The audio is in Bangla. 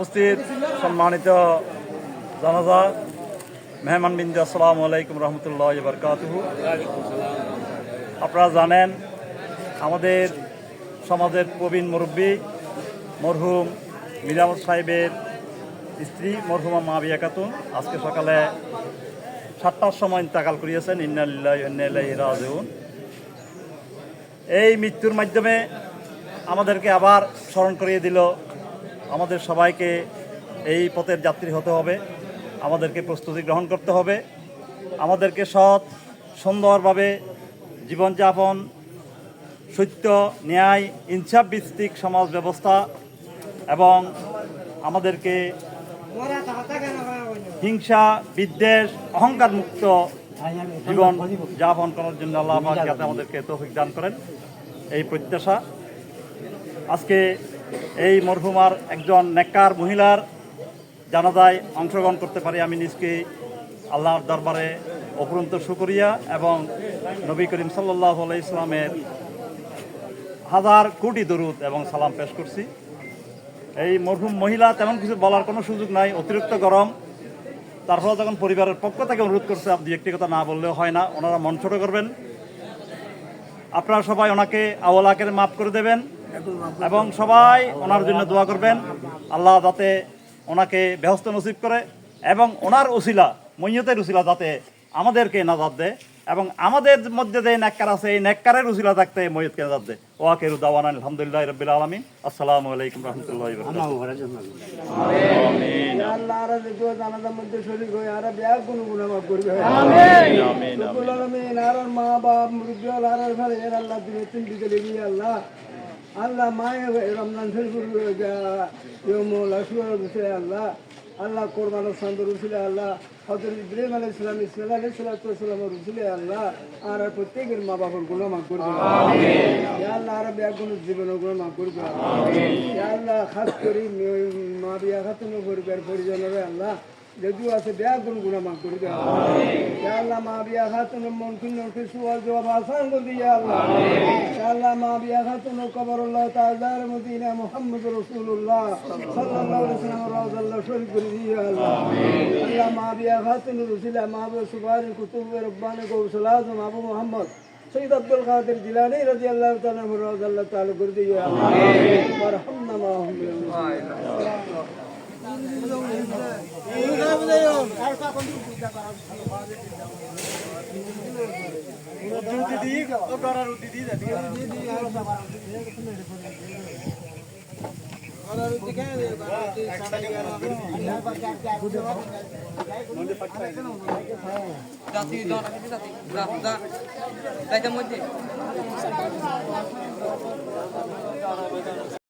উপস্থিত সম্মানিত জানাজা মেহমান বিন্দু আসসালামু আলাইকুম রহমতুল্লাহ বরকাতুহু। আপনারা জানেন, আমাদের সমাজের প্রবীণ মুরব্বী মরহুম মিরামত সাহেবের স্ত্রী মরহুমা মাবিয়া খাতুন আজকে সকালে সাতটার সময় ইন্তাকাল করিয়েছেন। ইন্নাল্লাহ রাজুন এই মৃত্যুর মাধ্যমে আমাদেরকে আবার স্মরণ করিয়ে দিল আমাদের সবাইকে এই পথের যাত্রী হতে হবে। আমাদেরকে প্রস্তুতি গ্রহণ করতে হবে। আমাদেরকে সৎ, সুন্দরভাবে জীবনযাপন, সত্য, ন্যায়, ইনসাফ ভিত্তিক সমাজ ব্যবস্থা এবং আমাদেরকে হিংসা, বিদ্বেষ, অহংকার মুক্ত জীবন যাপন করার জন্য আল্লাহ আমাদেরকে তৌফিক দান করেন। এই প্রত্যাশা। আজকে এই মরহুমার একজন নেককার মহিলার জানাজায় অংশগ্রহণ করতে পারি আমি নিজকে আল্লাহর দরবারে অপুরন্ত সুকরিয়া এবং নবী করিম সাল্লাহ ইসলামের হাজার কোটি দরুদ এবং সালাম পেশ করছি। এই মরহুম মহিলা তেমন কিছু বলার কোনো সুযোগ নাই, অতিরিক্ত গরম। তারপরে যখন পরিবারের পক্ষ থেকে অনুরোধ করছে, আপনি একটি কথা না বললেও হয় না, ওনারা মন ছোট করবেন। আপনারা সবাই ওনাকে আওয়ালাকের মাফ করে দেবেন। এবং সবাই ওনার জন্য দোয়া করবেন। আল্লাহ যাতে ওনাকে ব্যস্ত নসিব করে এবং ওনার উসিলা মৈয়তের উসিলা যাতে আমাদেরকে নাজাদ দেয় এবং আমাদের মধ্যে যে নেককার আছে এই নেককারের উসিলা থাকতে মৈয়তকে নাজাদ দেয়। ওয়াকে রুদাওয়ান আলহামদুলিল্লাহ রবিল আলমিন। আসসালামু আলাইকুম রহমতুল্লাহ আল্লাহ আর জানাজার মধ্যে শরীর হয়ে আর ব্যাগ কোনো গুণা মাফ করবে। আলামিন। আর মা বাপ মুরব্বী আর আর ফেলে আল্লাহ তিন আল্লাহ। আল্লাহ মায়ে রমজান শরীফ ইয়মুল বিষয়ে আল্লাহ আল্লাহ কোরবান সান্দর রুসুলে আল্লাহ হজরত ইব্রাহিম আলাইহিস সালাম ইসমাইল আলাইহিস সালাম রুসুলে আল্লাহ আর প্রত্যেকের মা বাবার গুণা মাফ করবে আল্লাহ আর ব্যাগ কোনো জীবনের গুণা মাফ করবে আল্লাহ খাস করে মা বিয়া খাতুন পরিবার পরিজনের আল্লাহ যদিও আছে বেয়া গুণ গুণা মাফ করে দেওয়া আল্লাহ মা বিয়া খাতুন মন কিন্ন সুয়াল জবাব আসান করে দিয়ে আল্লাহ। আল্লাহ মা বিয়া খাতুন কবরুল্লাহ তাআলার মদিনা মুহাম্মদ রাসূলুল্লাহ সাল্লাল্লাহু আলাইহি ওয়াসাল্লাম রাওয়াল্লাহ শরীফ করে দিয়ে আল্লাহ আল্লাহ মা বিয়া খাতুন রসুলা মা বিয়া সুবারি কুতুব রব্বানি কৌশলাত আবু মুহাম্মদ سيد عبد القادر جيلاني رضي الله تعالى عنه رضي الله تعالى قردي يا الله وارحمنا معهم يا الله জাতি দন জাতি রাস্তা তাইতে মধ্যে